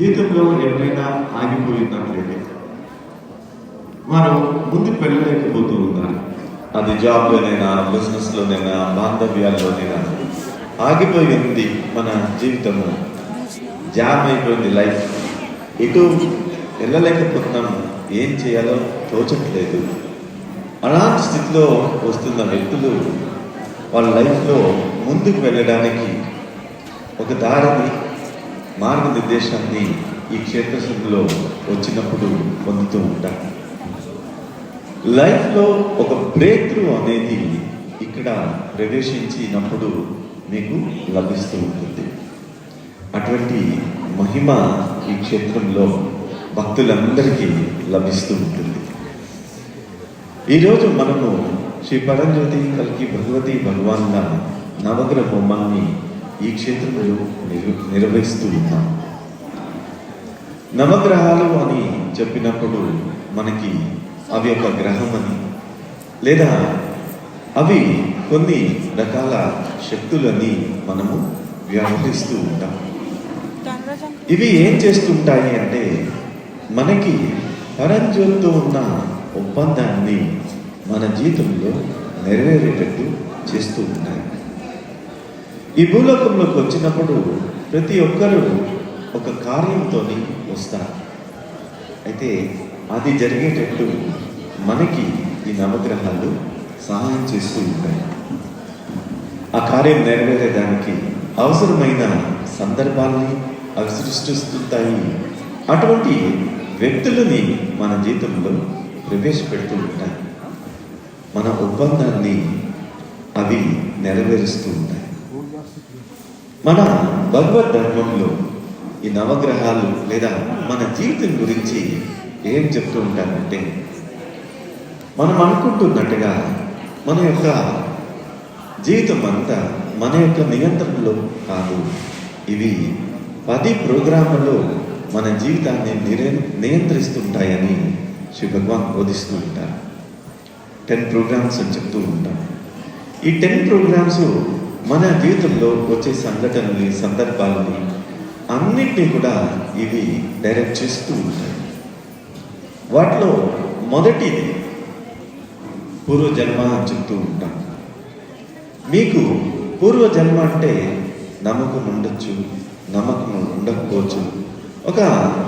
జీవితంలో ఎవరైనా ఆగిపోయినట్లయితే వారు ముందుకు వెళ్ళలేకపోతూ ఉన్నారు అది జాబ్లోనైనా బిజినెస్లోనైనా బాంధవ్యాల్లోనైనా ఆగిపోయి ఉంది మన జీవితము. జామ్ అయిపోయింది లైఫ్. ఎటు వెళ్ళలేకపోతున్నాం. ఏం చేయాలో తోచట్లేదు. అలాంటి స్థితిలో వస్తున్న వ్యక్తులు వాళ్ళ లైఫ్లో ముందుకు వెళ్ళడానికి ఒక దారిని మార్గనిర్దేశాన్ని ఈ క్షేత్రశంలో వచ్చినప్పుడు పొందుతూ ఉంటారు లైఫ్లో ఒక బ్రేక్ త్రూ అనేది ఇక్కడ ప్రవేశించినప్పుడు మీకు లభిస్తూ ఉంటుంది. అటువంటి మహిమ ఈ క్షేత్రంలో భక్తులందరికీ లభిస్తూ ఉంటుంది. ఈరోజు మనము శ్రీ పరంజ్యోతి కలికి భగవతి భగవాన్ల నవగ్రహ హోమాన్ని ఈ క్షేత్రంలో నిర్ నిర్వహిస్తూ ఉన్నాం. నవగ్రహాలు అని చెప్పినప్పుడు మనకి అవి ఒక గ్రహం అని లేదా అవి కొన్ని రకాల శక్తులని మనము వ్యవహరిస్తూ ఉంటాం. ఇవి ఏం చేస్తుంటాయి అంటే మనకి పరంజ్యోతితో ఉన్న ఒప్పందాన్ని మన జీవితంలో నెరవేరేటట్టు చేస్తూ ఉంటాయి. ఈ భూలోకంలోకి వచ్చినప్పుడు ప్రతి ఒక్కరూ ఒక కార్యంతో వస్తారు. అయితే అది జరిగేటట్టు మనకి ఈ నవగ్రహాలు సహాయం చేస్తూ ఉంటాయి. ఆ కార్యం నెరవేరేదానికి అవసరమైన సందర్భాల్ని అవి సృష్టిస్తుంటాయి. అటువంటి వ్యక్తులని మన జీవితంలో ప్రవేశపెడుతూ ఉంటాయి. మన ఒప్పందాన్ని అవి నెరవేరుస్తూ ఉంటాయి. మన భగవద్ ధర్మంలో ఈ నవగ్రహాలు లేదా మన జీవితం గురించి ఏం చెప్తూ ఉంటారంటే మనం అనుకుంటున్నట్టుగా మన యొక్క జీవితం అంతా మన యొక్క నియంత్రణలో కాదు. ఇవి పది ప్రోగ్రాములలో మన జీవితాన్ని నిరే నియంత్రిస్తుంటాయని శ్రీ భగవాన్ బోధిస్తూ ఉంటారు. టెన్ ప్రోగ్రామ్స్ అని చెప్తూ ఉంటాం ఈ టెన్ ప్రోగ్రామ్స్ మన జీవితంలో వచ్చే సంఘటనని సందర్భాలని అన్నిటినీ కూడా ఇవి డైరెక్ట్ చేస్తూ ఉంటాయి. వాటిలో మొదటిది పూర్వజన్మ అని చెప్తూ ఉంటాం. మీకు పూర్వజన్మ అంటే నమ్మకం ఉండొచ్చు నమ్మకం ఉండకపోవచ్చు ఒక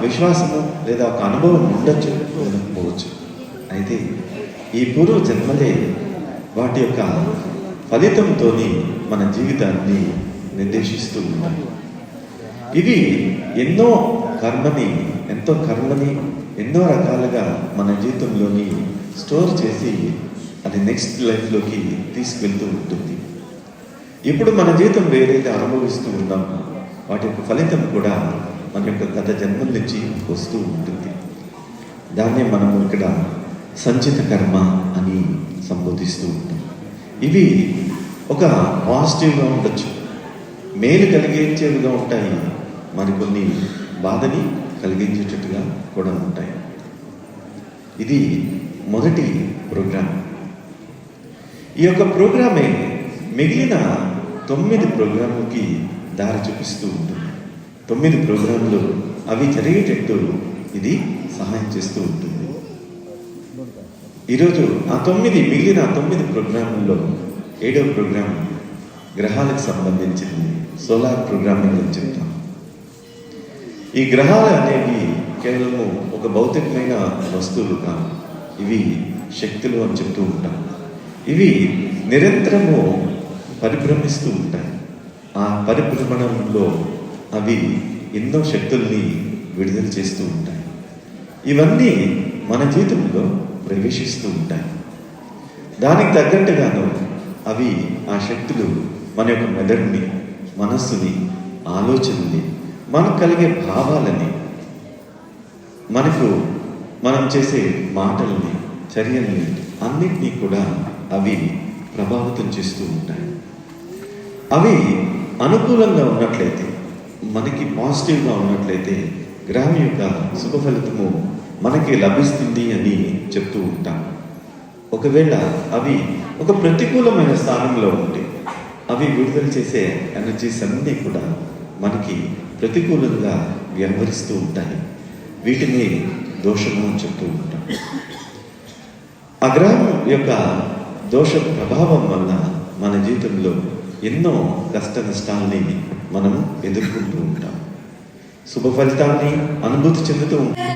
విశ్వాసము లేదా ఒక అనుభవం ఉండొచ్చు ఉండకపోవచ్చు. అయితే ఈ పూర్వ జన్మలే వాటి యొక్క ఫలితంతో మన జీవితాన్ని నిర్దేశిస్తూ ఉన్నాయి ఇవి ఎన్నో కర్మని ఎంతో కర్మని ఎన్నో రకాలుగా మన జీవితంలోని స్టోర్ చేసి అది నెక్స్ట్ లైఫ్లోకి తీసుకెళ్తూ ఉంటుంది. ఇప్పుడు మన జీవితం వేరేది అనుభవిస్తూ ఉన్నాం. వాటి యొక్క ఫలితం కూడా మన యొక్క గత జన్మల నుంచి వస్తూ ఉంటుంది. దాన్నే మనము ఇక్కడ సంచిత కర్మ అని సంబోధిస్తూ ఉంటాం. ఇవి ఒక పాజిటివ్గా ఉండొచ్చు. మేలు కలిగించేవిగా ఉంటాయి. మరికొన్ని బాధని కలిగించేటట్టుగా కూడా ఉంటాయి. ఇది మొదటి ప్రోగ్రాం ఈ యొక్క ప్రోగ్రామే మిగిలిన తొమ్మిది ప్రోగ్రాములకి దారి చూపిస్తూ ఉంటుంది. తొమ్మిది ప్రోగ్రాంలు అవి జరిగేటట్టు ఇది సహాయం చేస్తూ ఉంటుంది. ఈరోజు ఆ తొమ్మిది మిగిలిన తొమ్మిది ప్రోగ్రాముల్లో ఏడవ ప్రోగ్రాం గ్రహాలకు సంబంధించింది సోలార్ ప్రోగ్రామింగ్ అని చెప్తాం ఈ గ్రహాలు అనేవి కేవలము ఒక భౌతికమైన వస్తువులు కాదు ఇవి శక్తులు అని చెప్తూ ఉంటాం ఇవి నిరంతరము పరిభ్రమిస్తూ ఉంటాయి. ఆ పరిభ్రమణంలో అవి ఎన్నో శక్తుల్ని విడుదల చేస్తూ ఉంటాయి. ఇవన్నీ మన జీవితంలో ప్రవేశిస్తూ ఉంటాయి. దానికి తగ్గట్టుగాను అవి ఆ శక్తులు మన యొక్క మెదడుని మనస్సుని ఆలోచనని మనకు కలిగే భావాలని మనకు మనం చేసే మాటల్ని చర్యల్ని అన్నిటినీ కూడా అవి ప్రభావితం చేస్తూ ఉంటాయి. అవి అనుకూలంగా ఉన్నట్లయితే మనకి పాజిటివ్గా ఉన్నట్లయితే గ్రహం యొక్క శుభ ఫలితము మనకి లభిస్తుంది అని చెప్తూ ఉంటాం. ఒకవేళ అవి ఒక ప్రతికూలమైన స్థానంలో ఉంటే అవి విడుదల చేసే ఎనర్జీస్ అన్నీ కూడా మనకి ప్రతికూలంగా వ్యవహరిస్తూ ఉంటాయి. వీటిని దోషము అని చెప్తూ ఉంటాం. ఆ గ్రహం యొక్క దోష ప్రభావం వల్ల మన జీవితంలో ఎన్నో కష్ట నష్టాలని మనం ఎదుర్కొంటూ ఉంటాం. శుభ ఫలితాన్ని అనుభూతి చెందుతూ